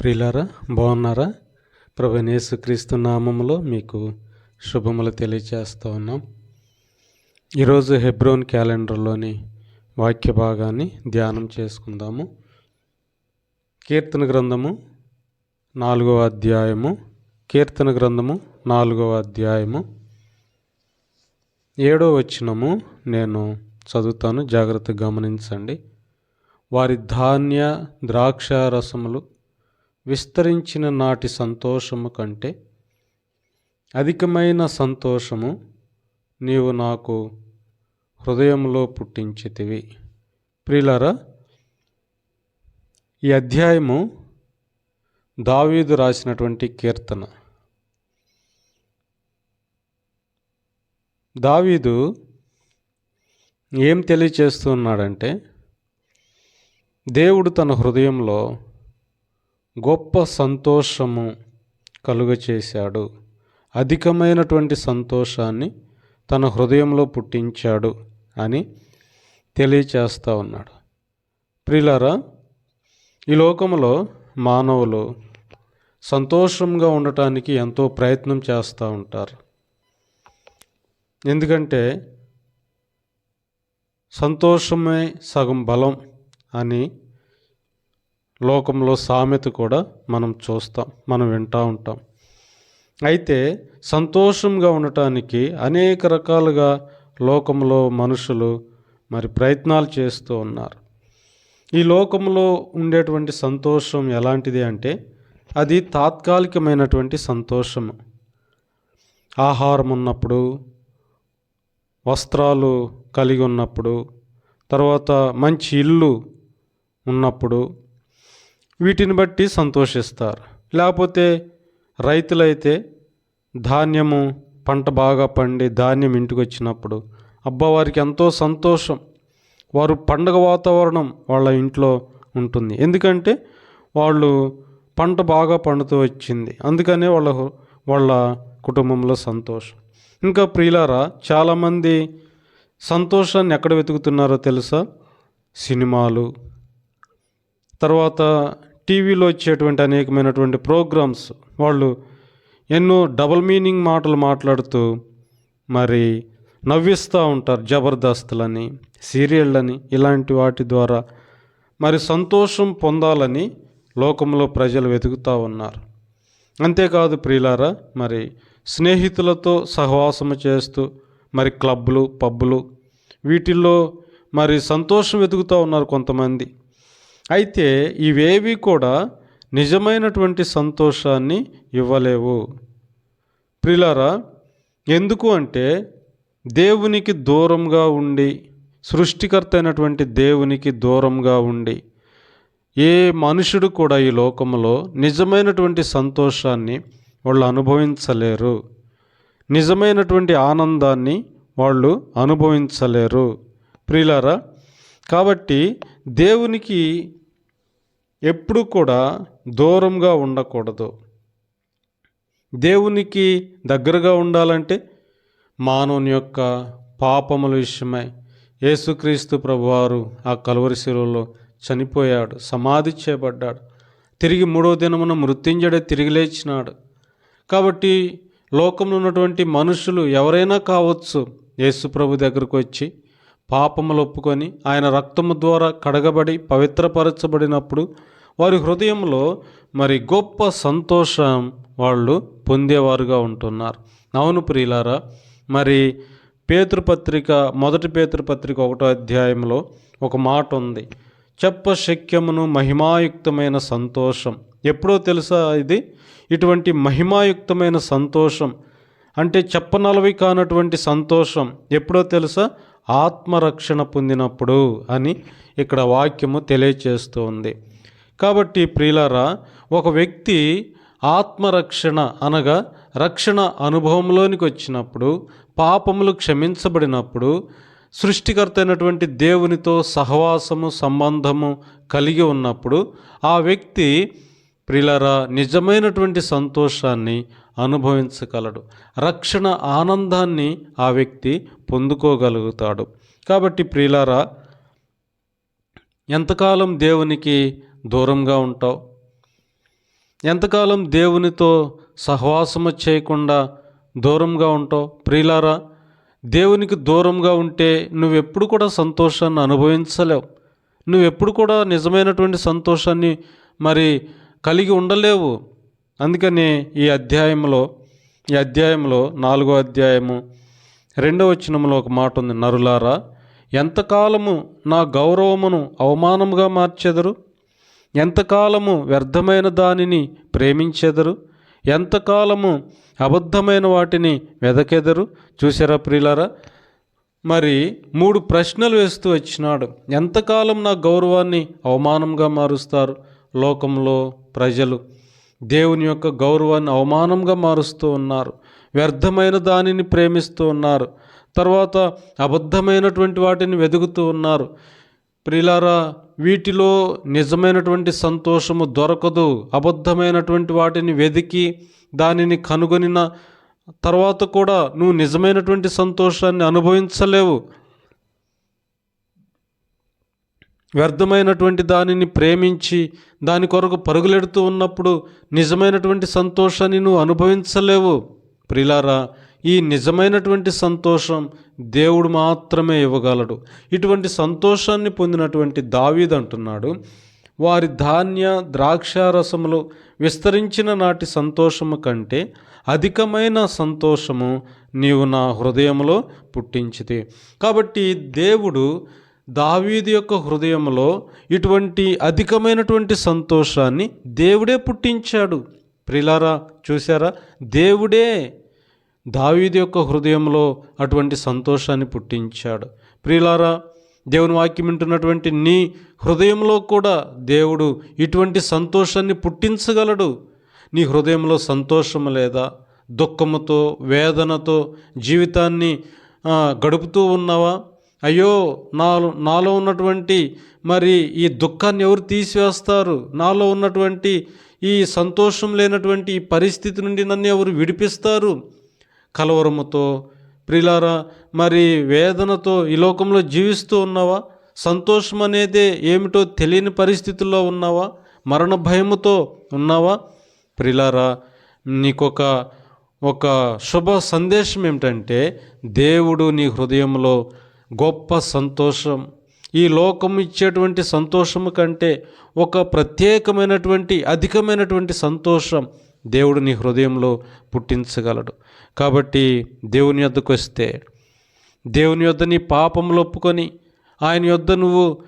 ప్రిలారా బాగున్నారా? ప్రభు క్రీస్తు నామములో మీకు శుభములు తెలియచేస్తూ ఉన్నాం. ఈరోజు హెబ్రోన్ క్యాలెండర్లోని వాక్య భాగాన్ని ధ్యానం చేసుకుందాము. కీర్తన గ్రంథము నాలుగవ అధ్యాయము కీర్తన గ్రంథము నాలుగవ అధ్యాయము. ఏడో వచ్చినము నేను చదువుతాను జాగ్రత్తగా గమనించండి. వారి ధాన్య ద్రాక్ష రసములు విస్తరించిన నాటి సంతోషము కంటే అధికమైన సంతోషము నీవు నాకు హృదయంలో పుట్టించితివి. ప్రియులారా ఈ అధ్యాయము దావీదు రాసినటువంటి కీర్తన. దావీదు ఏం తెలియచేస్తున్నాడంటే దేవుడు తన హృదయంలో గొప్ప సంతోషము కలుగచేశాడు. అధికమైనటువంటి సంతోషాన్ని తన హృదయంలో పుట్టించాడు అని తెలియచేస్తూ ఉన్నాడు. ప్రిలారా ఈ లోకంలో మానవులు సంతోషంగా ఉండటానికి ఎంతో ప్రయత్నం చేస్తూ ఉంటారు. ఎందుకంటే సంతోషమే సగం బలం అని లోకంలో సామెత కూడా మనం చూస్తాం మనం వింటూ ఉంటాం. అయితే సంతోషంగా ఉండటానికి అనేక రకాలుగా లోకంలో మనుషులు మరి ప్రయత్నాలు చేస్తూ ఉన్నారు. ఈ లోకంలో ఉండేటువంటి సంతోషం ఎలాంటిది అంటే అది తాత్కాలికమైనటువంటి సంతోషము. ఆహారం ఉన్నప్పుడు వస్త్రాలు కలిగి ఉన్నప్పుడు తర్వాత మంచి ఇల్లు ఉన్నప్పుడు వీటిని బట్టి సంతోషిస్తారు. లేకపోతే రైతులైతే ధాన్యము పంట బాగా పండి ధాన్యం ఇంటికి వచ్చినప్పుడు అబ్బా వారికి ఎంతో సంతోషం. వారు పండగ వాతావరణం వాళ్ళ ఇంట్లో ఉంటుంది. ఎందుకంటే వాళ్ళు పంట బాగా పండుతూ వచ్చింది. అందుకనే వాళ్ళ వాళ్ళ కుటుంబంలో సంతోషం. ఇంకా ప్రియులారా చాలామంది సంతోషాన్ని ఎక్కడ వెతుకుతున్నారో తెలుసా? సినిమాలు తర్వాత టీవీలో వచ్చేటువంటి అనేకమైనటువంటి ప్రోగ్రామ్స్ వాళ్ళు ఎన్నో డబుల్ మీనింగ్ మాటలు మాట్లాడుతూ మరి నవ్విస్తూ ఉంటారు జబర్దస్తులని సీరియళ్ళని ఇలాంటి వాటి ద్వారా మరి సంతోషం పొందాలని లోకంలో ప్రజలు వెతుకుతూ ఉన్నారు. అంతేకాదు ప్రియులారా మరి స్నేహితులతో సహవాసము చేస్తూ మరి క్లబ్లు పబ్బులు వీటిల్లో మరి సంతోషం వెతుకుతూ ఉన్నారు కొంతమంది. అయితే ఇవేవి కూడా నిజమైనటువంటి సంతోషాన్ని ఇవ్వలేవు. ప్రిలారా ఎందుకు అంటే దేవునికి దూరంగా ఉండి సృష్టికర్త అయినటువంటి దేవునికి దూరంగా ఉండి ఏ మనుషుడు కూడా ఈ లోకంలో నిజమైనటువంటి సంతోషాన్ని వాళ్ళు అనుభవించలేరు. నిజమైనటువంటి ఆనందాన్ని వాళ్ళు అనుభవించలేరు. ప్రియులారా కాబట్టి దేవునికి ఎప్పుడు కూడా దూరంగా ఉండకూడదు. దేవునికి దగ్గరగా ఉండాలంటే మానవుని యొక్క పాపముల విషయమై యేసుక్రీస్తు ప్రభువారు ఆ కలువరి శిలువలో చనిపోయాడు సమాధి చేయబడ్డాడు. తిరిగి మూడో దినమున మృత్యుంజడే తిరిగి లేచినాడు. కాబట్టి లోకంలో ఉన్నటువంటి మనుషులు ఎవరైనా కావచ్చు యేసు ప్రభు దగ్గరకు వచ్చి పాపములు ఒప్పుకొని ఆయన రక్తము ద్వారా కడగబడి పవిత్రపరచబడినప్పుడు వారి హృదయంలో మరి గొప్ప సంతోషం వాళ్ళు పొందేవారుగా ఉంటున్నారు. అవును ప్రియులారా మరి పేతృపత్రిక మొదటి పేతృపత్రిక ఒకటో అధ్యాయంలో ఒక మాట ఉంది. చెప్ప శక్యమును మహిమాయుక్తమైన సంతోషం. ఎప్పుడో తెలుసా ఇది? ఇటువంటి మహిమాయుక్తమైన సంతోషం అంటే చెప్పనలవి కానటువంటి సంతోషం ఎప్పుడో తెలుసా? ఆత్మరక్షణ పొందినప్పుడు అని ఇక్కడ వాక్యము తెలియచేస్తుంది. కాబట్టి ప్రియులారా ఒక వ్యక్తి ఆత్మరక్షణ అనగా రక్షణ అనుభవంలోనికి వచ్చినప్పుడు పాపములు క్షమించబడినప్పుడు సృష్టికర్త అయినటువంటి దేవునితో సహవాసము సంబంధము కలిగి ఉన్నప్పుడు ఆ వ్యక్తి ప్రిలరా నిజమైనటువంటి సంతోషాన్ని అనుభవించగలడు. రక్షణ ఆనందాన్ని ఆ వ్యక్తి పొందుకోగలుగుతాడు. కాబట్టి ప్రియులారా ఎంతకాలం దేవునికి దూరంగా ఉంటావు? ఎంతకాలం దేవునితో సహవాసము చేయకుండా దూరంగా ఉంటావు? ప్రియులారా దేవునికి దూరంగా ఉంటే నువ్వెప్పుడు కూడా సంతోషాన్ని అనుభవించలేవు. నువ్వెప్పుడు కూడా నిజమైనటువంటి సంతోషాన్ని మరి కలిగి ఉండలేవు. అందుకని ఈ అధ్యాయంలో ఈ అధ్యాయంలో నాలుగో అధ్యాయము రెండవ వచనంలో ఒక మాట ఉంది. నరులారా ఎంతకాలము నా గౌరవమును అవమానముగా మార్చెదరు? ఎంతకాలము వ్యర్థమైన దానిని ప్రేమించెదరు? ఎంతకాలము అబద్ధమైన వాటిని వెదకెదరు? చూసారా ప్రియులారా? మరి మూడు ప్రశ్నలు వేస్తూ వచ్చినాడు. ఎంతకాలం నా గౌరవాన్ని అవమానంగా మారుస్తారు? లోకంలో ప్రజలు దేవుని యొక్క గౌరవాన్ని అవమానంగా మారుస్తూ ఉన్నారు. వ్యర్థమైన దానిని ప్రేమిస్తూ ఉన్నారు. తర్వాత అబద్ధమైనటువంటి వాటిని వెతుకుతూ ఉన్నారు. ప్రిలారా వీటిలో నిజమైనటువంటి సంతోషము దొరకదు. అబద్ధమైనటువంటి వాటిని వెతికి దానిని కనుగొనిన తర్వాత కూడా నువ్వు నిజమైనటువంటి సంతోషాన్ని అనుభవించలేవు. వ్యర్థమైనటువంటి దానిని ప్రేమించి దాని కొరకు పరుగులెడుతూ ఉన్నప్పుడు నిజమైనటువంటి సంతోషాన్ని నువ్వు అనుభవించలేవు. ప్రిలారా ఈ నిజమైనటువంటి సంతోషం దేవుడు మాత్రమే ఇవ్వగలడు. ఇటువంటి సంతోషాన్ని పొందినటువంటి దావీద్ అంటున్నాడు వారి ధాన్య ద్రాక్షారసములు విస్తరించిన నాటి సంతోషము కంటే అధికమైన సంతోషము నీవు నా హృదయంలో పుట్టించితే కాబట్టి దేవుడు దావీది యొక్క హృదయంలో ఇటువంటి అధికమైనటువంటి సంతోషాన్ని దేవుడే పుట్టించాడు. ప్రిలారా చూసారా దేవుడే దావీది యొక్క హృదయంలో అటువంటి సంతోషాన్ని పుట్టించాడు. ప్రిలారా దేవుని వాక్యం వింటున్నటువంటి నీ హృదయంలో కూడా దేవుడు ఇటువంటి సంతోషాన్ని పుట్టించగలడు. నీ హృదయంలో సంతోషం లేదా దుఃఖముతో వేదనతో జీవితాన్ని గడుపుతూ ఉన్నావా? అయ్యో నాలో నాలో ఉన్నటువంటి మరి ఈ దుఃఖాన్ని ఎవరు తీసివేస్తారు? నాలో ఉన్నటువంటి ఈ సంతోషం లేనటువంటి ఈ పరిస్థితి నుండి నన్ను ఎవరు విడిపిస్తారు? కలవరముతో ప్రిలారా మరి వేదనతో ఈ లోకంలో జీవిస్తూ ఉన్నావా? సంతోషం అనేది ఏమిటో తెలియని పరిస్థితుల్లో ఉన్నావా? మరణ భయముతో ఉన్నావా? ప్రిలారా నీకొక ఒక శుభ సందేశం ఏమిటంటే దేవుడు నీ హృదయంలో గొప్ప సంతోషం. ఈ లోకం ఇచ్చేటువంటి సంతోషము కంటే ఒక ప్రత్యేకమైనటువంటి అధికమైనటువంటి సంతోషం దేవుడు నీ హృదయంలో పుట్టించగలడు. కాబట్టి దేవుని యొద్దకు వస్తే దేవుని యొద్ద నీ పాపములు ఒప్పుకొని ఆయన యొద్ద నువ్వు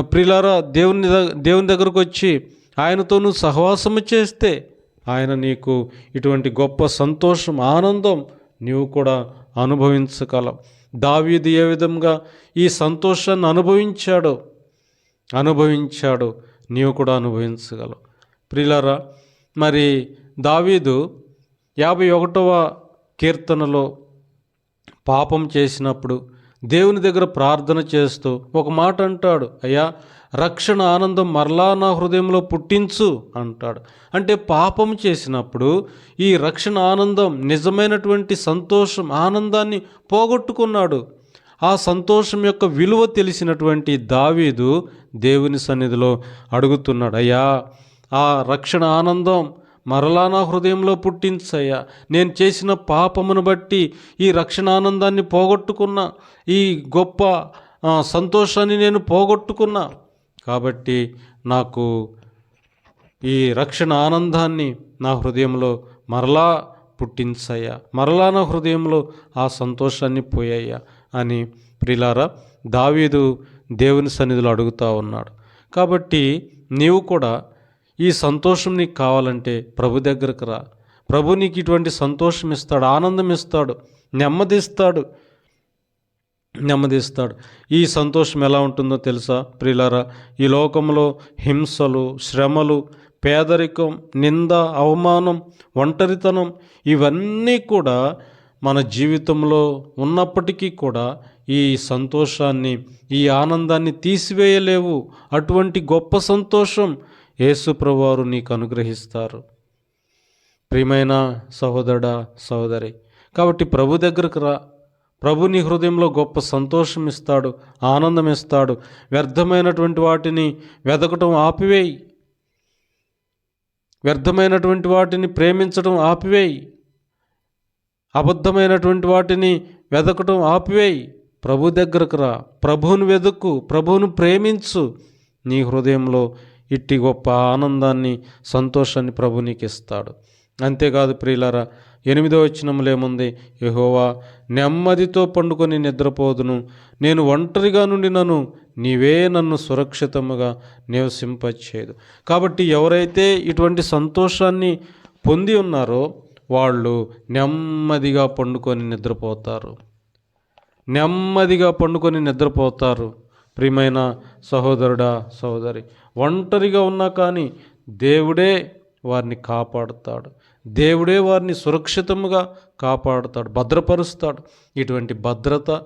ప్రిలారా దేవుని దేవుని దగ్గరకు వచ్చి ఆయనతో నువ్వు సహవాసము చేస్తే ఆయన నీకు ఇటువంటి గొప్ప సంతోషం ఆనందం నీవు కూడా అనుభవించగలవు. దావీది ఏ విధంగా ఈ సంతోషాన్ని అనుభవించాడో అనుభవించాడు నీవు కూడా అనుభవించగలవు. ప్రిలారా మరి దావీదు యాభై ఒకటవ కీర్తనలో పాపం చేసినప్పుడు దేవుని దగ్గర ప్రార్థన చేస్తూ ఒక మాట అంటాడు అయ్యా రక్షణ ఆనందం మరలా నా హృదయంలో పుట్టించు అంటాడు. అంటే పాపం చేసినప్పుడు ఈ రక్షణ ఆనందం నిజమైనటువంటి సంతోషం ఆనందాన్ని పోగొట్టుకున్నాడు. ఆ సంతోషం యొక్క విలువ తెలిసినటువంటి దావీదు దేవుని సన్నిధిలో అడుగుతున్నాడు అయ్యా ఆ రక్షణ ఆనందం మరలా నా హృదయంలో పుట్టించయ్యా. నేను చేసిన పాపమును బట్టి ఈ రక్షణ ఆనందాన్ని ఈ గొప్ప సంతోషాన్ని నేను పోగొట్టుకున్నా. కాబట్టి నాకు ఈ రక్షణ ఆనందాన్ని నా హృదయంలో మరలా పుట్టించయ్యా. మరలా నా హృదయంలో ఆ సంతోషాన్ని పోయాయ్యా అని ప్రిలారా దావీదు దేవుని సన్నిధిలో అడుగుతా ఉన్నాడు. కాబట్టి నీవు కూడా ఈ సంతోషం నీకు కావాలంటే ప్రభు దగ్గరకు రా. ప్రభు నీకు ఇటువంటి సంతోషం ఇస్తాడు ఆనందం ఇస్తాడు నెమ్మదిస్తాడు నెమ్మదిస్తాడు. ఈ సంతోషం ఎలా ఉంటుందో తెలుసా ప్రిలారా ఈ లోకంలో హింసలు శ్రమలు పేదరికం నింద అవమానం ఒంటరితనం ఇవన్నీ కూడా మన జీవితంలో ఉన్నప్పటికీ కూడా ఈ సంతోషాన్ని ఈ ఆనందాన్ని తీసివేయలేవు. అటువంటి గొప్ప సంతోషం యేసుప్రవారు నీకు అనుగ్రహిస్తారు. ప్రియమైన సహోదరుడా సహోదరి కాబట్టి ప్రభు దగ్గరకు రా. ప్రభు నీ హృదయంలో గొప్ప సంతోషం ఇస్తాడు ఆనందం ఇస్తాడు. వ్యర్థమైనటువంటి వాటిని వెదకటం ఆపివేయి. వ్యర్థమైనటువంటి వాటిని ప్రేమించడం ఆపివేయి. అబద్ధమైనటువంటి వాటిని వెదకటం ఆపివేయి. ప్రభు దగ్గరకు రా. ప్రభువును వెతుక్కు ప్రభువును ప్రేమించు. నీ హృదయంలో ఇట్టి గొప్ప ఆనందాన్ని సంతోషాన్ని ప్రభు నీకు ఇస్తాడు అంతేకాదు ప్రియులరా ఎనిమిదో వచ్చినములేముంది యహోవా నెమ్మదితో పండుకొని నిద్రపోదును. నేను ఒంటరిగా నుండి నన్ను నీవే నన్ను సురక్షితముగా నివసింపచేయదు కాబట్టి ఎవరైతే ఇటువంటి సంతోషాన్ని పొంది ఉన్నారో వాళ్ళు నెమ్మదిగా పండుకొని నిద్రపోతారు. నెమ్మదిగా పండుకొని నిద్రపోతారు. ప్రియమైన సహోదరుడా సహోదరి ఒంటరిగా ఉన్నా కానీ దేవుడే వారిని కాపాడుతాడు. దేవుడే వారిని సురక్షితముగా కాపాడుతాడు భద్రపరుస్తాడు. ఇటువంటి భద్రత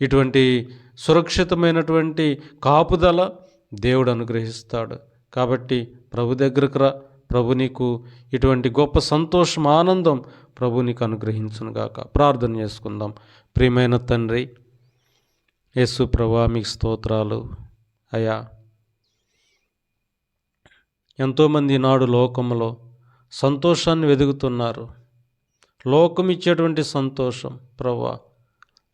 ఇటువంటి సురక్షితమైనటువంటి కాపుదల దేవుడు అనుగ్రహిస్తాడు. కాబట్టి ప్రభు దగ్గరకు రా. ప్రభు నీకు ఇటువంటి గొప్ప సంతోషం ఆనందం ప్రభు నీకు అనుగ్రహించునుగాక ప్రార్థన చేసుకుందాం. ప్రియమైన తండ్రి యేసు ప్రభా మీకు స్తోత్రాలు. అయా ఎంతోమంది నాడు లోకంలో సంతోషాన్ని వెతుకుతున్నారు లోకం ఇచ్చేటువంటి సంతోషం ప్రభా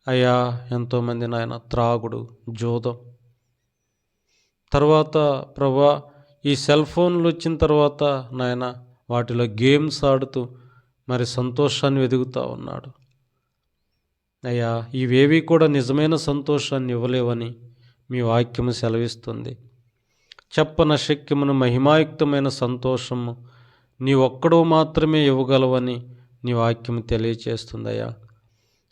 అయ్యా ఎంతోమంది నాయన త్రాగుడు జోదం. తర్వాత ప్రభా ఈ సెల్ ఫోన్లు వచ్చిన తర్వాత నాయన వాటిలో గేమ్స్ ఆడుతూ మరి సంతోషాన్ని వెతుకుతూ ఉన్నాడు. అయ్యా ఇవేవి కూడా నిజమైన సంతోషాన్ని ఇవ్వలేవని మీ వాక్యము సెలవిస్తుంది. చెప్పన శక్యమును మహిమాయుక్తమైన సంతోషము నీ ఒక్కడో మాత్రమే ఇవ్వగలవని నీ వాక్యం తెలియచేస్తుందయ్యా.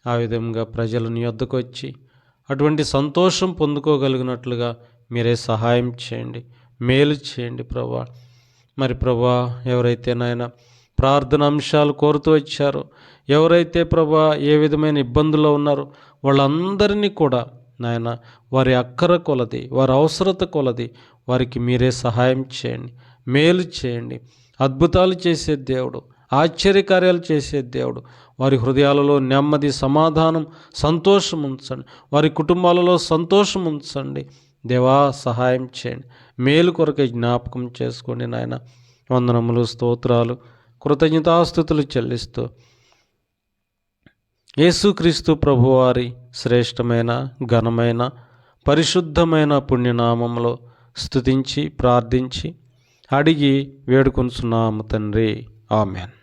ఆ విధంగా ప్రజలు నీ వద్దకు వచ్చి అటువంటి సంతోషం పొందుకోగలిగినట్లుగా మీరే సహాయం చేయండి మేలు చేయండి ప్రభా. మరి ప్రభా ఎవరైతే నాయన ప్రార్థన అంశాలు కోరుతూ వచ్చారో ఎవరైతే ప్రభా ఏ విధమైన ఇబ్బందుల్లో ఉన్నారో వాళ్ళందరినీ కూడా నాయన వారి అక్కర కొలది వారి అవసరత కొలది వారికి మీరే సహాయం చేయండి మేలు చేయండి. అద్భుతాలు చేసే దేవుడు ఆశ్చర్యకార్యాలు చేసే దేవుడు. వారి హృదయాలలో నెమ్మది సమాధానం సంతోషం ఉంచండి. వారి కుటుంబాలలో సంతోషం ఉంచండి. దేవా సహాయం చేయండి. మేలు కొరకై జ్ఞాపకం చేసుకోండి నాయన. వందనములు స్తోత్రాలు కృతజ్ఞతాస్థుతులు చెల్లిస్తూ యేసుక్రీస్తు ప్రభువారి శ్రేష్టమైన ఘనమైన పరిశుద్ధమైన పుణ్యనామంలో స్తుతించి ప్రార్థించి అడిగి వేడుకొనుచున్నాము తండ్రి. ఆమెన్.